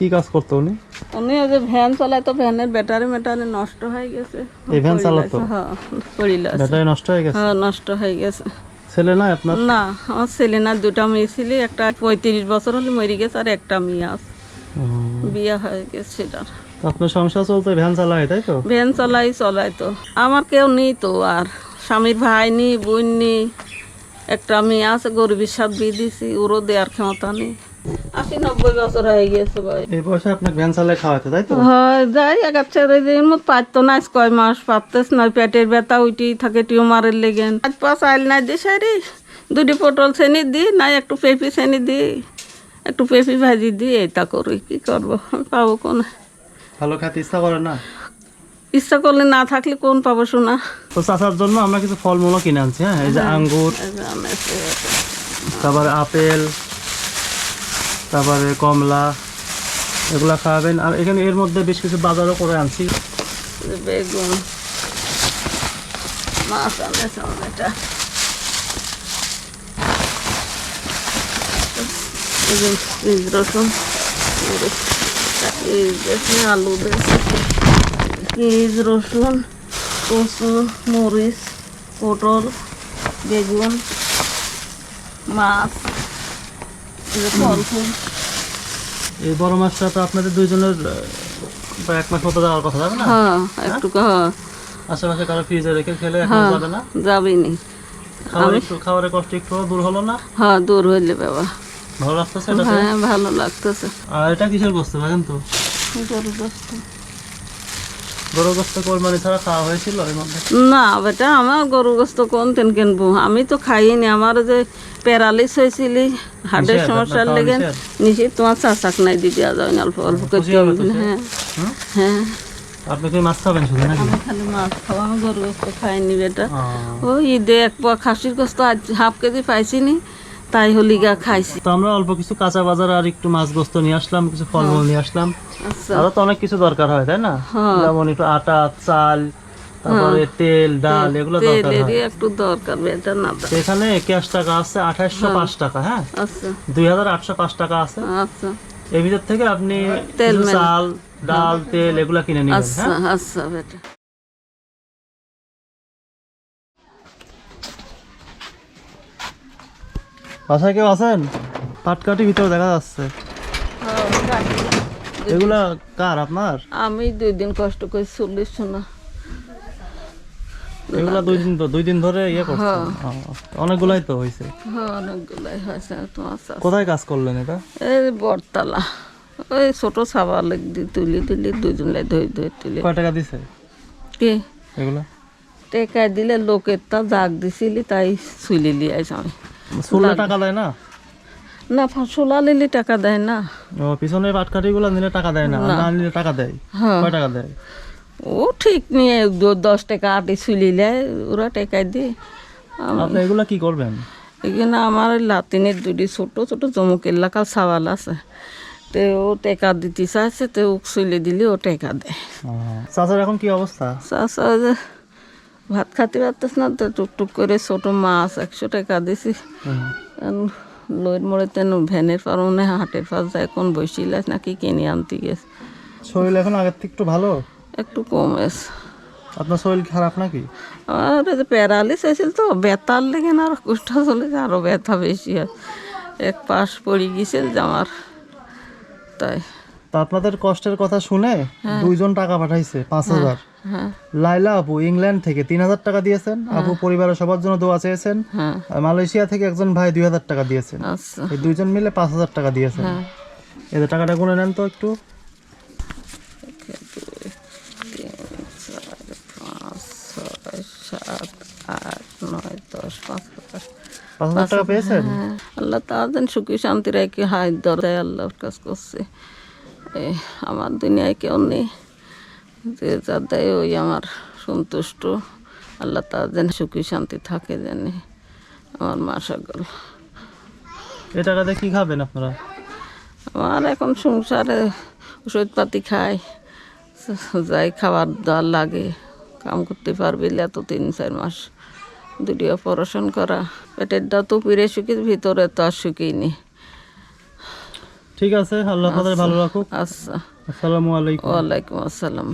কি কাজ করতো উনি? উনি ওই যে ভ্যান চালায় তো ভ্যানের ব্যাটারি ম্যাটারি নষ্ট হয়ে গেছে। এই ভ্যান চালাতো? হ্যাঁ পড়িল ব্যাটারি নষ্ট হয়ে গেছে? হ্যাঁ নষ্ট হয়ে গেছে। ছেলে না আপনার? না আমার ছেলে না দুটা মেয়ে ছিল একটা পঁয়ত্রিশ বছর হলে মরে গেছে আর একটা মেয়ে আছে। বিয়ে হয়ে গেছে সেটার আপনার সংসার চলতে ভ্যান চালায় তাই তো? ভ্যান চালাই চলাই তো। আমার কেউ নেই তো আর স্বামীর ভাই নি বোন নি একটা মেয়ে আছে গরিবের সাথে বিয়ে দিছি ওরও দেওয়ার ক্ষমতা নেই। আশি নব্বই বছর হয়ে গেছে ভাই। এই বয়সে আপনাকে ভ্যান চালায় খাওয়াতে তাই তো? হয় যাই এগার ছেড়ে দিন মত পারতো না কয় মাস না পেটের ব্যথা উঠি থাকে টিউমারের লেগেন আজ পাঁচ আইল দি সারি দুটি পটল দি নাই একটু পেঁপি শ্রেণি দি একটু পেঁপি ভাজি দি এটা করি কি করব পাবো কোন? ভালো খেতে ইচ্ছা করে না? ইচ্ছা করলে না থাকলে কোন পাবো শোনা তো চাচার জন্য আমরা কিছু ফলমূলও কিনে আনছি হ্যাঁ? এই যে আঙ্গুর তারপরে আপেল তারপরে কমলা, এগুলো খাওয়াবেন। আর এখানে এর মধ্যে বেশ কিছু বাজারও করে আনছি। বেগুন, মাছ রসুন আলু পেঁয়াজ রসুন, কচু, মরিচ, পটল, বেগুন, মাছ। এই বড় মাছটা তো আপনাদের দুইজনের এক মাস মতো যাওয়ার কথা যাবে না? হ্যাঁ একটু হ্যাঁ? আশেপাশে কারও ফ্রিজে রেখে খেলে এখন হ্যাঁ যাবে না? খাবার খাবারের কষ্ট একটু দূর হলো না? হ্যাঁ দূর হইলে বাবা। ভালো লাগতেছে হ্যাঁ ভালো লাগতেছে। আর এটা কিসের গোস্ত জানেন তো? গরুর গোস্ত। গরু গোস্ত কোরবানি ছাড়া খাওয়া হয়েছিল না বেটা আমার গরু গোস্ত কোন তেন কিনবো? আমি তো খাইনি আমার যে প্যারালিস হয়েছিল হার্টের সমস্যার লেগে নিশ্চিত তোমার চাচাক নাই দিদি আজ আমি অল্প অল্প সে? হ্যাঁ? হ্যাঁ। আপনি কি মাছ খাবেন শুধু নাকি? আমি খালি মাছ খাওয়া আমি গরু গোস্ত খাইনি বেটা। ও। ঈদে এক পোয়া খাসির গোস্ত আজ হাফ কেজি পাইছি নি তাই হলিগা খাইছি। তো আমরা অল্প কিছু কাঁচা বাজার আর একটু মাছ গোস্ত নিয়ে আসলাম কিছু ফলমূল নিয়ে আসলাম। আচ্ছা। আরও তো অনেক কিছু দরকার হয় তাই না? হ্যাঁ। যেমন একটু আটা চাল তারপরে তেল ডাল এগুলো দরকার হয়। একটু দরকার বেটা না এখানে ক্যাশ টাকা আছে আঠাশশো পাঁচ টাকা হ্যাঁ। আচ্ছা টাকা আছে। আচ্ছা এর ভিতর থেকে আপনি। চাল ডাল তেল এগুলা কিনে নিবেন আচ্ছা হ্যাঁ। আচ্ছা বেটা বাসায় কেউ আছেন? পাটকাটি ভিতরে দেখা যাচ্ছে। এগুলা কার আপনার? আমি দুই দিন কষ্ট করে চল্লিশ না এগুলা দুই দিন দুই দিন ধরে ইয়ে করছেন অনেকগুলাই তো হয়েছে হ্যাঁ অনেকগুলাই হয়েছে কোথায় কাজ করলেন এটা? এই ওই ছোট তুলি তুলি দুজন লাই ধরে ধরে তুলি। কয় টাকা দিছে? কি? এগুলা? দিলে লোকের তা জাগ দিছিলি তাই চুলি লিয়াইছ আমি। চুলে টাকা দেয় না? না সোলা লিলি টাকা দেয় না। ও পিছনে পাটকাঠি গুলা নিলে টাকা দেয় না না। নিলে টাকা দেয়? কয় টাকা দেয়? ও ঠিক নিয়ে দশ টাকা আটি চুলি লেয় ওরা টেকায় দিয়ে। আপনি এগুলা কি করবেন? এখানে আমার লাতিনের দুটি ছোট ছোট জমুক এলাকার সাওয়াল আছে। তে ও টেকা দিতে চাইছে তো ও চলে দিলে ও টেকা দেয়। চাচার এখন কি অবস্থা? চাষা যে ভাত খাতে পারতেস না তো টুকটুক করে ছোট মাছ একশো টাকা দিছি। লইর মোড়ে তেন ভ্যানের পার মনে হয় হাটের পাশ যায় কোন বসিলাস নাকি কিনে আনতে গেছে। শরীর এখন আগের থেকে একটু ভালো? একটু কমেছে আপনার শরীর খারাপ নাকি? আর প্যারালিস হয়েছিল তো ব্যথার লেগে না আর কুষ্ঠ চলে আরও ব্যথা বেশি হয়। এক পাশ পড়ে গেছিল যে আমার তাই। তা আপনাদের কষ্টের কথা শুনে দুইজন টাকা পাঠাইছে পাঁচ হাজার। হ্যাঁ। লাইলা আপু ইংল্যান্ড থেকে তিন হাজার টাকা দিয়েছেন। আপু পরিবারের সবার জন্য দোয়া চেয়েছেন। হ্যাঁ। মালয়েশিয়া থেকে একজন ভাই দুই হাজার টাকা দিয়েছেন। আচ্ছা। এই দুইজন মিলে পাঁচ হাজার টাকা দিয়েছেন। হ্যাঁ। এদের টাকাটা গুনে নেন তো একটু তিন চার পাঁচ ছয় সাত আট নয় দশ পাঁচ হাজার পাঁচ হাজার টাকা পেয়েছেন? হ্যাঁ আল্লাহ তাদের সুখী শান্তি রেখে হাই দরজায় আল্লাহর কাজ করছে। আমার দুনিয়ায় কেউ নেই যে যা দেয় ওই আমার সন্তুষ্ট। আল্লাহ তাদের সুখী শান্তি থাকে জানি আমার মা সকল। এই টাকাতে কি খাবেন আপনারা? আমার এখন সংসারে ওষুধপাতি খাই। যাই খাবার দাওয়ার লাগে কাম করতে পারবি এত তিন চার মাস। দুটি অপারেশন করা। পেটের দা তো পিড়ে শুকি ভিতরে তো আর শুকিনি ঠিক আছে আল্লাহ ভালো রাখুক। আচ্ছা। আসসালামু আলাইকুম। ওয়ালাইকুম আসসালাম।